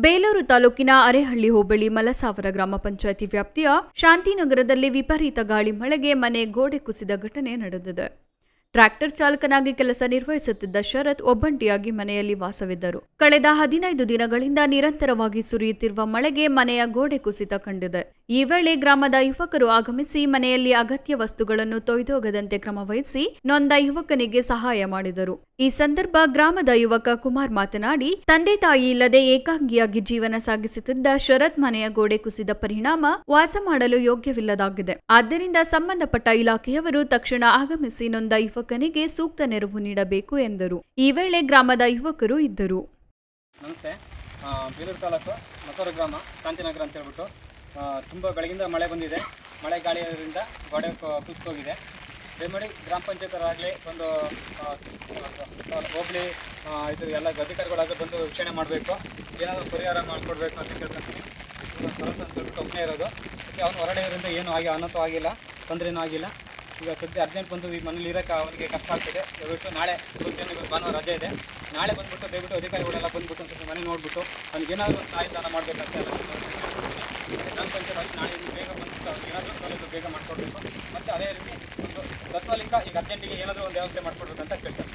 ಬೇಲೂರು ತಾಲೂಕಿನ ಅರೆಹಳ್ಳಿ ಹೋಬಳಿ ಮಲಸಾವರ ಗ್ರಾಮ ಪಂಚಾಯಿತಿ ವ್ಯಾಪ್ತಿಯ ಶಾಂತಿನಗರದಲ್ಲಿ ವಿಪರೀತ ಗಾಳಿ, ಮಳೆಗೆ ಮನೆ ಗೋಡೆ ಕುಸಿದ ಘಟನೆ ನಡೆದಿದೆ. ಟ್ರ್ಯಾಕ್ಟರ್ ಚಾಲಕನಾಗಿ ಕೆಲಸ ನಿರ್ವಹಿಸುತ್ತಿದ್ದ ಶರತ್ ಒಬ್ಬಂಟಿಯಾಗಿ ಮನೆಯಲ್ಲಿ ವಾಸವಿದ್ದರು. ಕಳೆದ ಹದಿನೈದು ದಿನಗಳಿಂದ ನಿರಂತರವಾಗಿ ಸುರಿಯುತ್ತಿರುವ ಮಳೆಗೆ ಮನೆಯ ಗೋಡೆ ಕುಸಿತ ಕಂಡಿದೆ. ಈ ವೇಳೆ ಗ್ರಾಮದ ಯುವಕರು ಆಗಮಿಸಿ ಮನೆಯಲ್ಲಿ ಅಗತ್ಯ ವಸ್ತುಗಳನ್ನು ತೊಯ್ದೋಗದಂತೆ ಕ್ರಮವಹಿಸಿ ನೊಂದ ಯುವಕನಿಗೆ ಸಹಾಯ ಮಾಡಿದರು. ಈ ಸಂದರ್ಭ ಗ್ರಾಮದ ಯುವಕ ಕುಮಾರ್ ಮಾತನಾಡಿ, ತಂದೆ ತಾಯಿ ಇಲ್ಲದೆ ಏಕಾಂಗಿಯಾಗಿ ಜೀವನ ಸಾಗಿಸುತ್ತಿದ್ದ ಶರತ್ ಮನೆಯ ಗೋಡೆ ಕುಸಿದ ಪರಿಣಾಮ ವಾಸ ಮಾಡಲು ಯೋಗ್ಯವಿಲ್ಲದಾಗಿದೆ. ಆದ್ದರಿಂದ ಸಂಬಂಧಪಟ್ಟ ಇಲಾಖೆಯವರು ತಕ್ಷಣ ಆಗಮಿಸಿ ನೊಂದ ಯುವಕನಿಗೆ ಸೂಕ್ತ ನೆರವು ನೀಡಬೇಕು ಎಂದರು. ಈ ವೇಳೆ ಗ್ರಾಮದ ಯುವಕರು ಇದ್ದರು. ನಮಸ್ತೆ. ಬೀರೂರು ತಾಲೂಕು ಮಸೂರು ಗ್ರಾಮ, ಶಾಂತಿನಗರ ಅಂತ ಹೇಳ್ಬಿಟ್ಟು ತುಂಬ ಬೆಳಗಿಂದ ಮಳೆ ಬಂದಿದೆ. ಮಳೆ ಗಾಳಿಯಿಂದ ಗೋಡೆ ಕುಸಿದೋಗಿದೆ ದಯಮಾಡಿ ಗ್ರಾಮ ಪಂಚಾಯತರಾಗಲಿ ಒಂದು ಹೋಬಳಿ ಇದು ಎಲ್ಲ ಅಧಿಕಾರಿಗಳಾಗಲಿ ಬಂದು ವೀಕ್ಷಣೆ ಮಾಡಬೇಕು. ಏನಾದರೂ ಪರಿಹಾರ ಮಾಡಿಕೊಡ್ಬೇಕು ಅಂತ ಕೇಳ್ಕೊಂತೀನಿ ದೊಡ್ಡ ಒಬ್ಬನೇ ಇರೋದು. ಅವನು ಹೊರಡೆ ಇರೋದ್ರಿಂದ ಏನೂ ಆಗಿ ಅನಂತ ಆಗಿಲ್ಲ, ತೊಂದರೆನೂ ಆಗಿಲ್ಲ. ಈಗ ಸದ್ಯ ಅರ್ಜೆಂಟ್ ಬಂದು ಈ ಮನೇಲಿ ಇರೋಕ್ಕೆ ಅವನಿಗೆ ಕಷ್ಟ ಆಗ್ತಿದೆ. ದಯವಿಟ್ಟು ನಾಳೆ ಇವತ್ತು ಭಾನುವಾರ ರಜೆ ಇದೆ. ನಾಳೆ ಬಂದುಬಿಟ್ಟು ದಯವಿಟ್ಟು ಅಧಿಕಾರಿಗಳೆಲ್ಲ ಬಂದುಬಿಟ್ಟು ಅಂತ ಮನೆ ನೋಡಿಬಿಟ್ಟು, ಅವ್ನಿಗೆ ಏನಾದರೂ ಸಹಾಯದಾನ ಮಾಡಬೇಕಂತ ಗ್ರಾಮ ಪಂಚಾಯತ್ ನಾಳೆ ಬೇಗ ಅವ್ನಿಗೆ ಏನಾದರೂ ಸೌಲಭ್ಯ ಬೇಗ ಮಾಡಿಕೊಡ್ಬೇಕು. ಮತ್ತು ಅದೇ ರೀತಿ ಒಂದು ತತ್ವಲಿಂಗ ಈಗ ಅರ್ಜೆಂಟಿಗೆ ಏನಾದರೂ ಒಂದು ವ್ಯವಸ್ಥೆ ಮಾಡಿಕೊಡ್ಬೇಕಂತ ಕೇಳ್ತಾರೆ